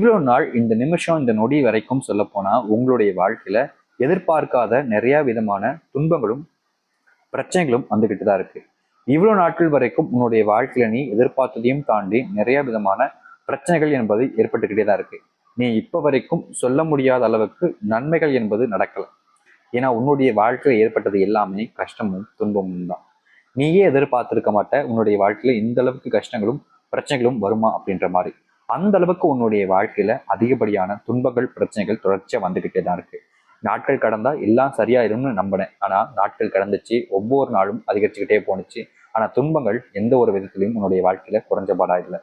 இவ்வளவு நாள் இந்த நிமிஷம் இந்த நொடி வரைக்கும் சொல்ல போனால் உங்களுடைய வாழ்க்கையில எதிர்பார்க்காத நிறைய விதமான துன்பங்களும் பிரச்சனைகளும் வந்துக்கிட்டு தான் இருக்கு. இவ்வளவு நாட்கள் வரைக்கும் உன்னுடைய வாழ்க்கையில நீ எதிர்பார்த்ததையும் தாண்டி நிறைய விதமான பிரச்சனைகள் என்பது ஏற்பட்டுக்கிட்டே தான் இருக்கு. நீ இப்ப வரைக்கும் சொல்ல முடியாத அளவுக்கு நன்மைகள் என்பது நடக்கல. ஏன்னா உன்னுடைய வாழ்க்கையில் ஏற்பட்டது எல்லாமே கஷ்டமும் துன்பமும் தான். நீயே எதிர்பார்த்திருக்க மாட்ட உன்னுடைய வாழ்க்கையில இந்த அளவுக்கு கஷ்டங்களும் பிரச்சனைகளும் வருமா அப்படின்ற மாதிரி. அந்த அளவுக்கு உன்னுடைய வாழ்க்கையில அதிகப்படியான துன்பங்கள் பிரச்சனைகள் தொடர்ச்சியா வந்துகிட்டே தான் இருக்கு. நாட்கள் கடந்தா எல்லாம் சரியாயிரும்னு நம்பினேன். ஆனா நாட்கள் கடந்துச்சு ஒவ்வொரு நாளும் அதிகரிச்சுக்கிட்டே போணுச்சு. ஆனா துன்பங்கள் எந்த ஒரு விதத்திலையும் உன்னுடைய வாழ்க்கையில குறைஞ்சபாடா இல்லை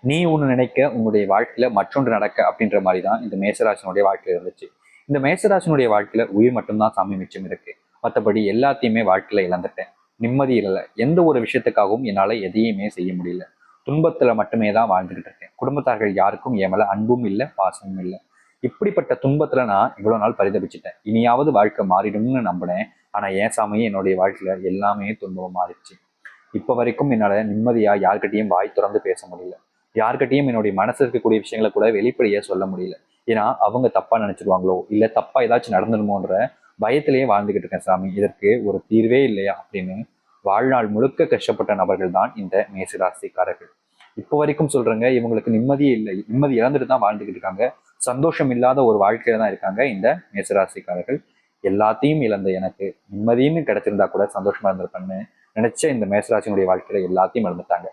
நீ ஒன்று நினைக்க உன்னுடைய வாழ்க்கையில மற்றொன்று நடக்க அப்படின்ற மாதிரி தான் இந்த மேசராசனுடைய வாழ்க்கையில இருந்துச்சு. இந்த மேசராசனுடைய வாழ்க்கையில உயிர் மட்டும்தான் சாமி மிச்சம் இருக்கு. மற்றபடி எல்லாத்தையுமே வாழ்க்கையில இழந்துட்டேன். நிம்மதி இல்லை. எந்த ஒரு விஷயத்துக்காகவும் என்னால எதையுமே செய்ய முடியல. துன்பத்துல மட்டுமே தான் வாழ்ந்துகிட்டு இருக்கேன். குடும்பத்தார்கள் யாருக்கும் என் அன்பும் இல்லை பாசமும் இல்லை. இப்படிப்பட்ட துன்பத்துல நான் இவ்வளோ நாள் பரிதபிச்சிட்டேன். இனியாவது வாழ்க்கை மாறிடும்னு நம்பினேன். ஆனால் ஏன் சாமி என்னுடைய வாழ்க்கையில எல்லாமே துன்பம் மாறிடுச்சு. இப்போ வரைக்கும் என்னால நிம்மதியா யார்கிட்டையும் வாய் திறந்து பேச முடியல. யார்கிட்டையும் என்னுடைய மனசு இருக்கக்கூடிய விஷயங்களை கூட வெளிப்படையாக சொல்ல முடியல. ஏன்னா அவங்க தப்பா நினச்சிடுவாங்களோ இல்லை தப்பாக ஏதாச்சும் நடந்துடுமோன்ற பயத்திலேயே வாழ்ந்துகிட்டு இருக்கேன் சாமி. இதற்கு ஒரு தீர்வே இல்லையா அப்படின்னு வாழ்நாள் முழுக்க கஷ்டப்பட்ட நபர்கள் தான் இந்த மேசராசிக்காரர்கள். இப்போ வரைக்கும் சொல்றேங்க இவங்களுக்கு நிம்மதியே இல்லை. நிம்மதி இழந்துட்டு தான் வாழ்ந்துகிட்டு இருக்காங்க. சந்தோஷம் இல்லாத ஒரு வாழ்க்கையில தான் இருக்காங்க இந்த மேசராசிக்காரர்கள். எல்லாத்தையும் இழந்த எனக்கு நிம்மதியும் கிடைச்சிருந்தா கூட சந்தோஷமா இருந்திருப்பேன்னு நினைச்ச இந்த மேசராசினுடைய வாழ்க்கையில எல்லாத்தையும் இழந்துட்டாங்க.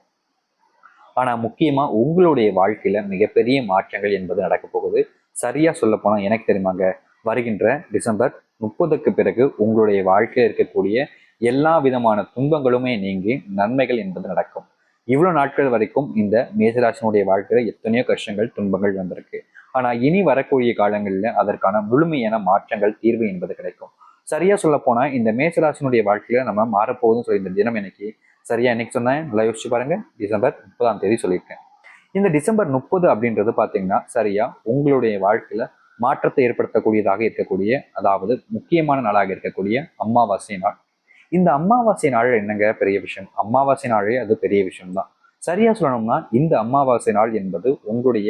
ஆனா முக்கியமா உங்களுடைய வாழ்க்கையில மிகப்பெரிய மாற்றங்கள் என்பது நடக்க போகுது. சரியா சொல்ல போனா எனக்கு தெரியுமாங்க வருகின்ற டிசம்பர் முப்பதுக்கு பிறகு உங்களுடைய வாழ்க்கையில் இருக்கக்கூடிய எல்லா விதமான துன்பங்களுமே நீங்கி நன்மைகள் என்பது நடக்கும். இவ்வளவு நாட்கள் வரைக்கும் இந்த மேசராசனுடைய வாழ்க்கையில எத்தனையோ கஷ்டங்கள் துன்பங்கள் வந்திருக்கு. ஆனா இனி வரக்கூடிய காலங்களில் அதற்கான முழுமையான மாற்றங்கள் தீர்வு என்பது கிடைக்கும். சரியா சொல்ல போனா இந்த மேசராசனுடைய வாழ்க்கையில நம்ம மாறப்போகுதுன்னு சொல்லி இந்த தினம் எனக்கு சரியா என்னைக்கு சொன்னேன். நல்லா யோசிச்சு பாருங்க. டிசம்பர் முப்பதாம் தேதி சொல்லியிருக்கேன். இந்த டிசம்பர் முப்பது அப்படின்றது பாத்தீங்கன்னா சரியா உங்களுடைய வாழ்க்கையில மாற்றத்தை ஏற்படுத்தக்கூடியதாக இருக்கக்கூடிய அதாவது முக்கியமான நாளாக இருக்கக்கூடிய அமாவாசை நாள். இந்த அமாவாசை நாள் என்னங்க பெரிய விஷயம்? அமாவாசை நாளே அது பெரிய விஷயம் தான் சரியா சொல்லணும்னா இந்த அமாவாசை நாள் என்பது உங்களுடைய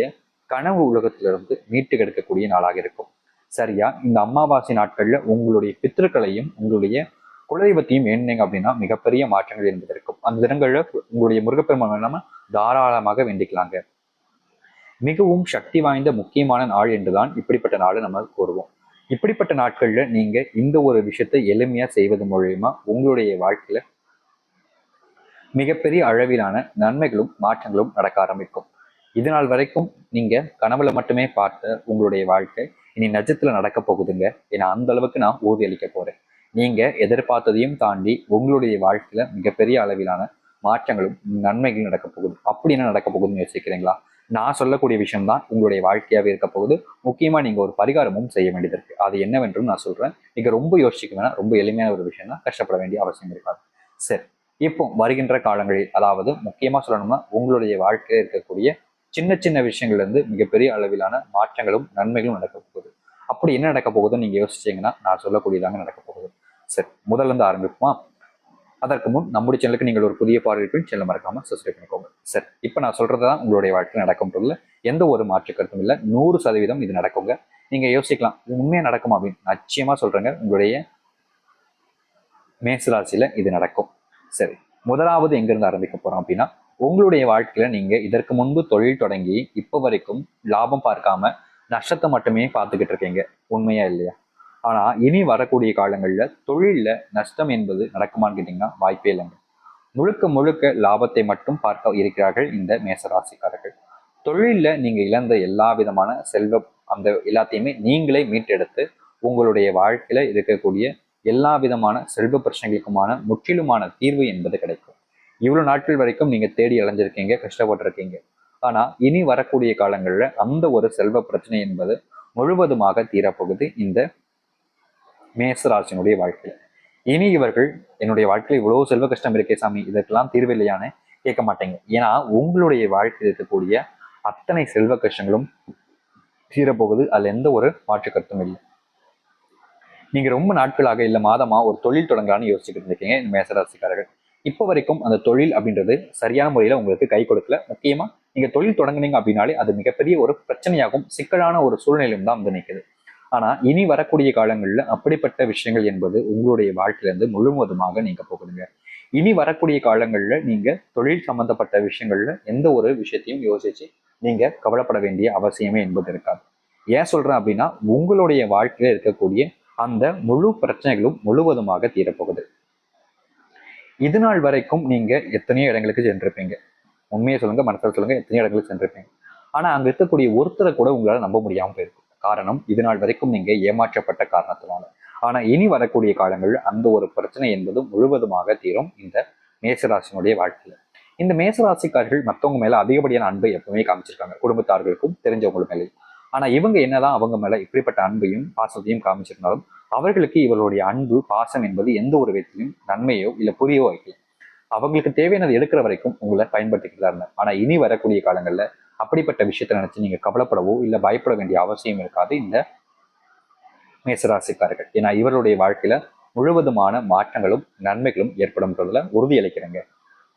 கனவு உலகத்திலிருந்து மீட்டு கெடுக்கக்கூடிய நாளாக இருக்கும். சரியா? இந்த அமாவாசை நாட்கள்ல உங்களுடைய பித்திருக்களையும் உங்களுடைய குலதெய்வத்தையும் எண்ணிங்க அப்படின்னா மிகப்பெரிய மாற்றங்கள் என்பது இருக்கும். அந்த தினங்கள்ல உங்களுடைய முருகப்பெருமான் நம்ம தாராளமாக வேண்டிக்கலாங்க. மிகவும் சக்தி வாய்ந்த முக்கியமான நாள் என்றுதான் இப்படிப்பட்ட நாளை நம்ம கூறுவோம். இப்படிப்பட்ட நாட்கள்ல நீங்க இந்த ஒரு விஷயத்தை எளிமையா செய்வது மூலியமா உங்களுடைய வாழ்க்கையில மிகப்பெரிய அளவிலான நன்மைகளும் மாற்றங்களும் நடக்க ஆரம்பிக்கும். இது நாள் வரைக்கும் நீங்க கனவுல மட்டுமே பார்த்த உங்களுடைய வாழ்க்கை இனி நஜத்தில் நடக்க போகுதுங்க ஏன்னா அந்த அளவுக்கு நான் ஊதி அளிக்க போறேன். நீங்க எதிர்பார்த்ததையும் தாண்டி உங்களுடைய வாழ்க்கையில மிகப்பெரிய அளவிலான மாற்றங்களும் நன்மைகளும் நடக்க போகுது. அப்படி என்ன நடக்க போகுதுன்னு யோசிக்கிறீங்களா? நான் சொல்லக்கூடிய விஷயம் தான் உங்களுடைய வாழ்க்கையாகவே இருக்க போகுது. முக்கியமாக நீங்கள் ஒரு பரிகாரமும் செய்ய வேண்டியது இருக்குது அது என்னவென்றும் நான் சொல்கிறேன் நீங்கள் ரொம்ப யோசிக்க வேணாம். ரொம்ப எளிமையான ஒரு விஷயம் தான் கஷ்டப்பட வேண்டிய அவசியம் இருக்காது. சரி. இப்போ வருகின்ற காலங்களில் அதாவது முக்கியமாக சொல்லணும்னா உங்களுடைய வாழ்க்கையில் இருக்கக்கூடிய சின்ன சின்ன விஷயங்கள்லேருந்து மிகப்பெரிய அளவிலான மாற்றங்களும் நன்மைகளும் நடக்க போகுது. அப்படி என்ன நடக்க போகுதுன்னு நீங்கள் யோசிச்சீங்கன்னா நான் சொல்லக்கூடியதாங்க நடக்க போகுது. சரி. முதல்ல இருந்து ஆரம்பிப்போமா? அதற்கு முன் நம்முடைய சேனலுக்கு நீங்கள் ஒரு புதிய பார்வையின் சேனல் மறக்காம சப்ஸ்கிரைப் பண்ணிக்கோங்க. சரி இப்போ நான் சொல்றது தான் உங்களுடைய வாழ்க்கையில் நடக்கும் இல்லை எந்த ஒரு மாற்று கருத்தும் இல்லை. நூறு சதவீதம் இது நடக்குங்க. நீங்க யோசிக்கலாம் இது உண்மையாக நடக்குமா அப்படின்னு. நிச்சயமாக சொல்றேங்க உங்களுடைய மேசராசியில இது நடக்கும். சரி முதலாவது எங்கிருந்து ஆரம்பிக்க போறோம் அப்படின்னா உங்களுடைய வாழ்க்கையில நீங்க இதற்கு முன்பு தொழில் தொடங்கி இப்போ வரைக்கும் லாபம் பார்க்காம நஷ்டத்தை மட்டுமே பார்த்துக்கிட்டு இருக்கீங்க. உண்மையா இல்லையா? ஆனால் இனி வரக்கூடிய காலங்களில் தொழிலில் நஷ்டம் என்பது நடக்குமான்னு கேட்டிங்கன்னா வாய்ப்பே இல்லைங்க. முழுக்க முழுக்க லாபத்தை மட்டும் பார்க்க இருக்கிறார்கள் இந்த மேசராசிக்காரர்கள். தொழிலில் நீங்கள் இழந்த எல்லா விதமான செல்வ அந்த எல்லாத்தையுமே நீங்களே மீட்டெடுத்து உங்களுடைய வாழ்க்கையில் இருக்கக்கூடிய எல்லா விதமான செல்வ பிரச்சனைகளுக்குமான முற்றிலுமான தீர்வு என்பது கிடைக்கும். இவ்வளோ நாட்கள் வரைக்கும் நீங்கள் தேடி அலைஞ்சிருக்கீங்க கஷ்டப்பட்டிருக்கீங்க. ஆனால் இனி வரக்கூடிய காலங்களில் அந்த ஒரு செல்வ பிரச்சனை என்பது முழுவதுமாக தீரப்போகுது இந்த மேசராசினுடைய வாழ்க்கையில் இனி இவர்கள் என்னுடைய வாழ்க்கையில் இவ்வளவு செல்வ கஷ்டம் இருக்கே சாமி இதற்கெல்லாம் தீர்வு இல்லையான்னு கேட்க மாட்டேங்க. ஏன்னா உங்களுடைய வாழ்க்கையில் இருக்கக்கூடிய அத்தனை செல்வ கஷ்டங்களும் தீரப்போகுது. அதுல எந்த ஒரு மாற்று கருத்தும் இல்லை. நீங்க ரொம்ப நாட்களாக இல்லை மாதமா ஒரு தொழில் தொடங்கலான்னு யோசிச்சுட்டு இருக்கீங்க மேசராசிக்காரர்கள். இப்போ வரைக்கும் அந்த தொழில் அப்படின்றது சரியான முறையில் உங்களுக்கு கை கொடுக்கல. முக்கியமா நீங்க தொழில் தொடங்குனீங்க அப்படின்னாலே அது மிகப்பெரிய ஒரு பிரச்சனையாகவும் சிக்கலான ஒரு சூழ்நிலையும் தான் வந்து நிற்குது ஆனா இனி வரக்கூடிய காலங்களில் அப்படிப்பட்ட விஷயங்கள் என்பது உங்களுடைய வாழ்க்கையிலிருந்து முழுவதுமாக நீங்க போகுதுங்க. இனி வரக்கூடிய காலங்களில் நீங்க தொழில் சம்பந்தப்பட்ட விஷயங்கள்ல எந்த ஒரு விஷயத்தையும் யோசிச்சு நீங்க கவலைப்பட வேண்டிய அவசியமே என்பது இருக்காது. ஏன் சொல்றேன் அப்படின்னா உங்களுடைய வாழ்க்கையில இருக்கக்கூடிய அந்த முழு பிரச்சனைகளும் முழுவதுமாக தீரப்போகுது. இது நாள் வரைக்கும் நீங்க எத்தனையோ இடங்களுக்கு சென்றிருப்பீங்க. உண்மையை சொல்லுங்க மனசில் சொல்லுங்க எத்தனையோ இடங்களுக்கு சென்றிருப்பீங்க. ஆனா அங்க இருக்கக்கூடிய ஒருத்தரை கூட உங்களால நம்ப முடியாம போயிருக்கும் காரணம் இது நாள் வரைக்கும் நீங்க ஏமாற்றப்பட்ட காரணத்தினால. ஆனா இனி வரக்கூடிய காலங்கள் அந்த ஒரு பிரச்சனை என்பது முழுவதுமாக தீரும் இந்த மேசராசினுடைய வாழ்க்கையில. இந்த மேசராசிக்காரர்கள் மற்றவங்க மேல அதிகப்படியான அன்பை எப்பவுமே காமிச்சிருக்காங்க. குடும்பத்தார்களுக்கும் தெரிஞ்சவங்க மேலேயும் ஆனா இவங்க என்னதான் அவங்க மேல இப்படிப்பட்ட அன்பையும் பாசத்தையும் காமிச்சிருந்தாலும் அவர்களுக்கு இவர்களுடைய அன்பு பாசம் என்பது எந்த ஒரு விதத்திலும் நன்மையோ இல்ல புரியோ வைக்கல அவங்களுக்கு தேவையானது எடுக்கிற வரைக்கும் உங்களை பயன்படுத்திக்கிட்டு தான் இருந்தாங்க ஆனா இனி வரக்கூடிய காலங்கள்ல அப்படிப்பட்ட விஷயத்தை நினச்சி நீங்க கவலைப்படவோ இல்லை பயப்பட வேண்டிய அவசியம் இருக்காது இந்த மேசராசிக்காரர்கள். ஏன்னா இவருடைய வாழ்க்கையில முழுவதுமான மாற்றங்களும் நன்மைகளும் ஏற்படும்ன்றதுல உறுதியளிக்கிறேங்க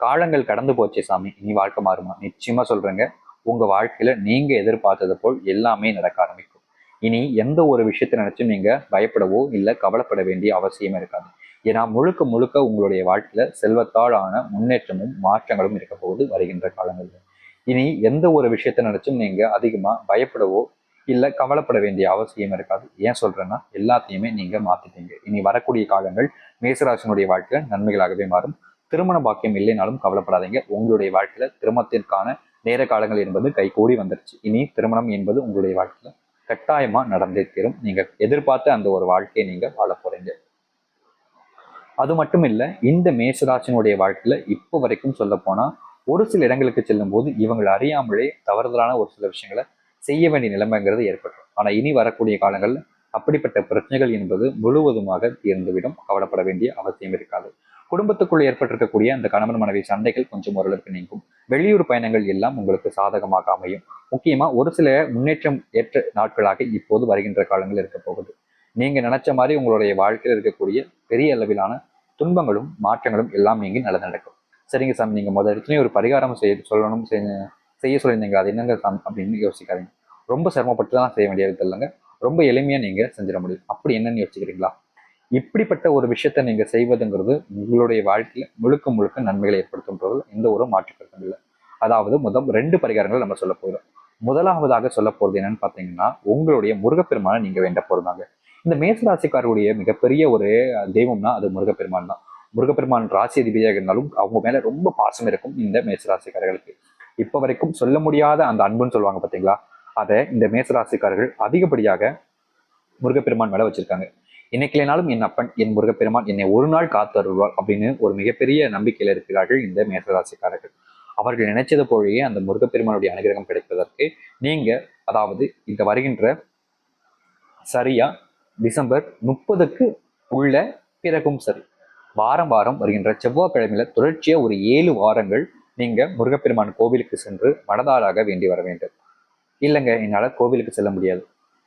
காலங்கள் கடந்து போச்சே சாமி. இனி வாழ்க்கை மாறுமா? நிச்சயமா சொல்றேங்க. உங்க வாழ்க்கையில நீங்க எதிர்பார்த்தது போல் எல்லாமே நடக்க ஆரம்பிக்கும். இனி எந்த ஒரு விஷயத்தை நினைச்சும் நீங்க பயப்படவோ இல்லை கவலைப்பட வேண்டிய அவசியமே இருக்காது. ஏன்னா முழுக்க முழுக்க உங்களுடைய வாழ்க்கையில செல்வத்தால் ஆன முன்னேற்றமும் மாற்றங்களும் இருக்க போகுது வருகின்ற காலங்களில். இனி எந்த ஒரு விஷயத்தை நினைச்சும் நீங்க அதிகமா பயப்படவோ இல்லை கவலைப்பட வேண்டிய அவசியம் இருக்காது. ஏன் சொல்றேன்னா எல்லாத்தையுமே நீங்க மாத்திட்டீங்க இனி வரக்கூடிய காலங்கள் மேசராசனுடைய வாழ்க்கையில நன்மைகளாகவே மாறும். திருமண பாக்கியம் இல்லைனாலும் கவலைப்படாதீங்க. உங்களுடைய வாழ்க்கையில திருமணத்திற்கான நேர காலங்கள் என்பது கை கூடி வந்துருச்சு. இனி திருமணம் என்பது உங்களுடைய வாழ்க்கையில கட்டாயமா நடந்தே தீரும். நீங்க எதிர்பார்த்த அந்த ஒரு வாழ்க்கையை நீங்க வாழ போறீங்க. அது மட்டும் இல்ல இந்த மேசராசினுடைய வாழ்க்கையில இப்போ வரைக்கும் சொல்ல போனா ஒரு சில இடங்களுக்கு செல்லும் போது இவங்களை அறியாமலே தவறுதலான ஒரு சில விஷயங்களை செய்ய வேண்டிய நிலைமைங்கிறது ஏற்படும் ஆனா இனி வரக்கூடிய காலங்களில் அப்படிப்பட்ட பிரச்சனைகள் என்பது முழுவதுமாக தீர்ந்துவிடும். கவலைப்பட வேண்டிய அவசியம் இருக்காது. குடும்பத்துக்குள் ஏற்பட்டிருக்கக்கூடிய அந்த கணவன் மனைவி சண்டைகள் கொஞ்சம் ஓரளவுக்கு நீங்கும். வெளியூர் பயணங்கள் எல்லாம் உங்களுக்கு சாதகமாக அமையும். முக்கியமா ஒரு சில முன்னேற்றம் ஏற்ற நாட்களாக இப்போது வருகின்ற காலங்கள் இருக்க போகுது. நீங்க நினைச்ச மாதிரி உங்களுடைய வாழ்க்கையில் இருக்கக்கூடிய பெரிய அளவிலான துன்பங்களும் மாற்றங்களும் எல்லாம் நீங்கி நல்லது நடக்கும் சரிங்க சாமி நீங்க முதல் இடத்துலயும் ஒரு பரிகாரம் செய்ய சொல்லணும் செய்ய சொல்லியிருந்தீங்க அது என்னங்க சாமி அப்படின்னு யோசிக்காதீங்க. ரொம்ப சிரமப்பட்டு தான் செய்ய வேண்டியது இல்லைங்க. ரொம்ப எளிமையா நீங்க செஞ்சிட முடியும். அப்படி என்னன்னு யோசிக்கிறீங்களா? இப்படிப்பட்ட ஒரு விஷயத்த நீங்க செய்வதுங்கிறது உங்களுடைய வாழ்க்கையில முழுக்க முழுக்க நன்மைகளை ஏற்படுத்தும்ன்றது எந்த ஒரு மாற்றுக்கருத்தும் இல்லை. அதாவது முதல் ரெண்டு பரிகாரங்கள் நம்ம சொல்ல போகிறோம் முதலாவதாக சொல்ல போறது என்னன்னு பாத்தீங்கன்னா உங்களுடைய முருகப்பெருமானை நீங்க வேண்ட போறதாங்க இந்த மேசராசிக்காரருடைய மிகப்பெரிய ஒரு தெய்வம்னா அது முருகப்பெருமான் தான். முருகப்பெருமான் ராசி அதிபதியாக இருந்தாலும் அவங்க மேல ரொம்ப பாசம் இருக்கும் இந்த மேசராசிக்காரர்களுக்கு. இப்ப வரைக்கும் சொல்ல முடியாத அந்த அன்புன்னு சொல்லுவாங்க பாத்தீங்களா? அதை இந்த மேசராசிக்காரர்கள் அதிகப்படியாக முருகப்பெருமான் மேல வச்சிருக்காங்க. இன்னைக்கிலேனாலும் என் அப்பன் என் முருகப்பெருமான் என்னை ஒரு நாள் காத்து அருள்வார் அப்படின்னு ஒரு மிகப்பெரிய நம்பிக்கையில இருக்கிறார்கள் இந்த மேசராசிக்காரர்கள். அவர்கள் நினைச்சது போலயே அந்த முருகப்பெருமானுடைய அனுகிரகம் கிடைப்பதற்கு நீங்க அதாவது இந்த வருகின்ற சரியா டிசம்பர் முப்பதுக்கு உள்ள பிறகும் சரி. வாரம் வாரம் வருகின்ற செவ்வாய்க்கிழமையில தொடர்ச்சியா ஒரு ஏழு வாரங்கள் நீங்க முருகப்பெருமான் கோவிலுக்கு சென்று மனதாளாக வேண்டி வர வேண்டும். இல்லைங்க என்னால் கோவிலுக்கு செல்ல முடியாது.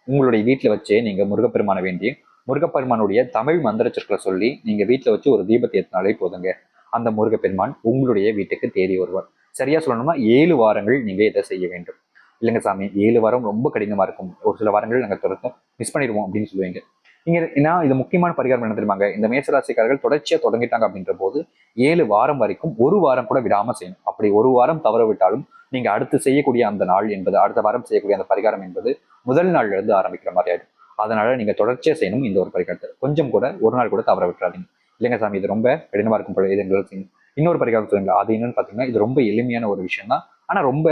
உங்களுடைய வீட்டில் வச்சே நீங்க முருகப்பெருமானை வேண்டி முருகப்பெருமானுடைய தமிழ் மந்திரச்சொற்களை சொல்லி நீங்க வீட்டில் வச்சு ஒரு தீபத்தை ஏற்றினாலே போதுங்க. அந்த முருகப்பெருமான் உங்களுடைய வீட்டுக்கு தேடி வருவார். சரியா சொல்லணும்னா ஏழு வாரங்கள் நீங்க இதை செய்ய வேண்டும். இல்லைங்க சாமி ஏழு வாரம் ரொம்ப கடினமா இருக்கும். ஒரு சில வாரங்கள் நாங்கள் தொடர்ந்து மிஸ் பண்ணிடுவோம் அப்படின்னு சொல்லுவீங்க. நீங்க ஏன்னா இது முக்கியமான பரிகாரம் என்ன தெரியுமாங்க? இந்த மேசராசிக்காரர்கள் தொடர்ச்சியா தொடங்கிட்டாங்க அப்படின்ற போது ஏழு வாரம் வரைக்கும் ஒரு வாரம் கூட விடாம செய்யணும். அப்படி ஒரு வாரம் தவற விட்டாலும் நீங்க அடுத்து செய்யக்கூடிய அந்த நாள் என்பது அடுத்த வாரம் செய்யக்கூடிய அந்த பரிகாரம் என்பது முதல் நாள்ல இருந்து ஆரம்பிக்கிற மாதிரி ஆயிடும். அதனால நீங்க தொடர்ச்சியா செய்யணும் இந்த ஒரு பரிகாரத்தை. கொஞ்சம் கூட ஒரு நாள் கூட தவற விட்டுறாதீங்க. இல்லைங்க சாமி இது ரொம்ப கடினமா இருக்கும் போல இது எங்களுக்கு இன்னொரு பரிகாரம் சொல்லுங்க. அது என்னன்னு பாத்தீங்கன்னா இது ரொம்ப எளிமையான ஒரு விஷயம் தான் ஆனா ரொம்ப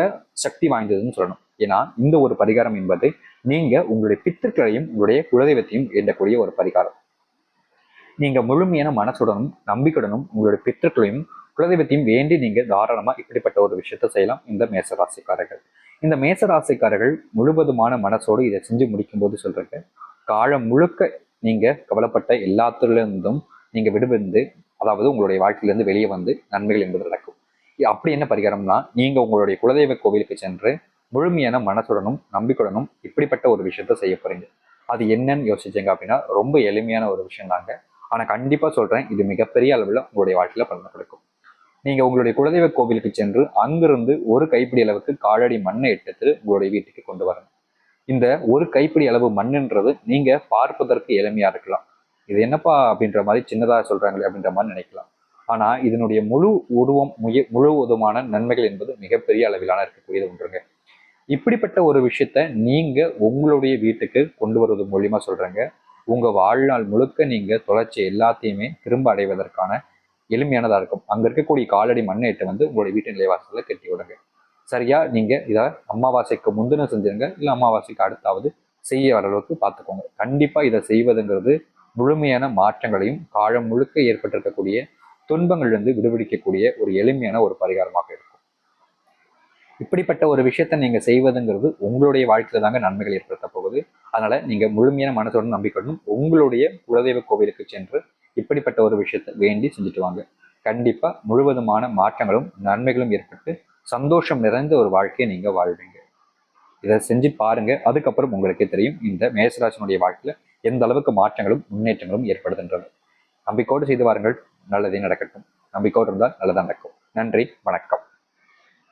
சக்தி வாய்ந்ததுன்னு சொல்லணும். ஏன்னா இந்த ஒரு பரிகாரம் என்பது நீங்க உங்களுடைய பித்திருக்களையும் உங்களுடைய குலதெய்வத்தையும் வேண்டக்கூடிய ஒரு பரிகாரம். நீங்க முழுமையான மனசுடனும் நம்பிக்கையுடனும் உங்களுடைய பித்திருக்களையும் குலதெய்வத்தையும் வேண்டி நீங்க தாராளமா இப்படிப்பட்ட ஒரு விஷயத்த செய்யலாம் இந்த மேசராசிக்காரர்கள். இந்த மேசராசிக்காரர்கள் முழுவதுமான மனசோடு இதை செஞ்சு முடிக்கும் போது சொல்றேன் காலம் முழுக்க நீங்க கவலைப்பட்ட எல்லாத்துல இருந்தும் நீங்க விடுபந்து அதாவது உங்களுடைய வாழ்க்கையிலிருந்து வெளியே வந்து நன்மைகள் என்பது நடக்கும். அப்படி என்ன பரிகாரம்னா நீங்க உங்களுடைய குலதெய்வ கோவிலுக்கு சென்று முழுமையான மனசுடனும் நம்பிக்கையுடனும் இப்படிப்பட்ட ஒரு விஷயத்த செய்ய போறீங்க. அது என்னன்னு யோசிச்சீங்க அப்படின்னா ரொம்ப எளிமையான ஒரு விஷயம் தாங்க. ஆனா கண்டிப்பா சொல்றேன் இது மிகப்பெரிய அளவில் உங்களுடைய வாழ்க்கையில பலன் கொடுக்கும். நீங்க உங்களுடைய குலதெய்வ கோவிலுக்கு சென்று அங்கிருந்து ஒரு கைப்பிடி அளவுக்கு காலடி மண்ணை எடுத்து உங்களுடைய வீட்டுக்கு கொண்டு வரணும். இந்த ஒரு கைப்பிடி அளவு மண்ணுன்றது நீங்க பார்ப்பதற்கு எளிமையா இருக்கலாம். இது என்னப்பா அப்படின்ற மாதிரி சின்னதாக சொல்றாங்களே அப்படின்ற மாதிரி நினைக்கலாம். ஆனா இதனுடைய முழு உருவம் முய முழுவதுமான நன்மைகள் என்பது மிகப்பெரிய அளவிலான இருக்கக்கூடியது ஒன்றுங்க. இப்படிப்பட்ட ஒரு விஷயத்த நீங்க உங்களுடைய வீட்டுக்கு கொண்டு வருவது மூலியமா சொல்றேங்க. உங்க வாழ்நாள் முழுக்க நீங்க தொலைச்ச எல்லாத்தையுமே திரும்ப அடைவதற்கான எளிமையானதா இருக்கும். அங்க இருக்கக்கூடிய காலடி மண்ணேட்டை வந்து உங்களுடைய வீட்டு நிலைவாசல கட்டி விடுங்க. சரியா? நீங்க இதை அமாவாசைக்கு முந்தின செஞ்சிருங்க. இல்லை அமாவாசைக்கு அடுத்தாவது செய்ய வர அளவுக்கு பார்த்துக்கோங்க கண்டிப்பா இதை செய்வதுங்கிறது முழுமையான மாற்றங்களையும் காலம் முழுக்க ஏற்பட்டிருக்கக்கூடிய துன்பங்கள்லேருந்து விடுவிக்கக்கூடிய ஒரு எளிமையான ஒரு பரிகாரமாக இருக்கும். இப்படிப்பட்ட ஒரு விஷயத்த நீங்கள் செய்வதுங்கிறது உங்களுடைய வாழ்க்கையில் தாங்க நன்மைகள் ஏற்படுத்த போகுது. அதனால் நீங்கள் முழுமையான மனசுடன் நம்பிக்கையுடன் உங்களுடைய குலதெய்வ கோவிலுக்கு சென்று இப்படிப்பட்ட ஒரு விஷயத்த வேண்டி செஞ்சுட்டு வாங்க. கண்டிப்பாக முழுவதுமான மாற்றங்களும் நன்மைகளும் ஏற்பட்டு சந்தோஷம் நிறைந்த ஒரு வாழ்க்கையை நீங்கள் வாழ்வீங்க. இதை செஞ்சு பாருங்கள் அதுக்கப்புறம் உங்களுக்கே தெரியும் இந்த மேசராசனுடைய வாழ்க்கையில் எந்த அளவுக்கு மாற்றங்களும் முன்னேற்றங்களும் ஏற்படுகின்றது நம்பிக்கோடு செய்து வாருங்கள். நல்லதே நடக்கட்டும். நம்பிக்கோடு இருந்தால் நல்லதாக நடக்கும். நன்றி. வணக்கம்.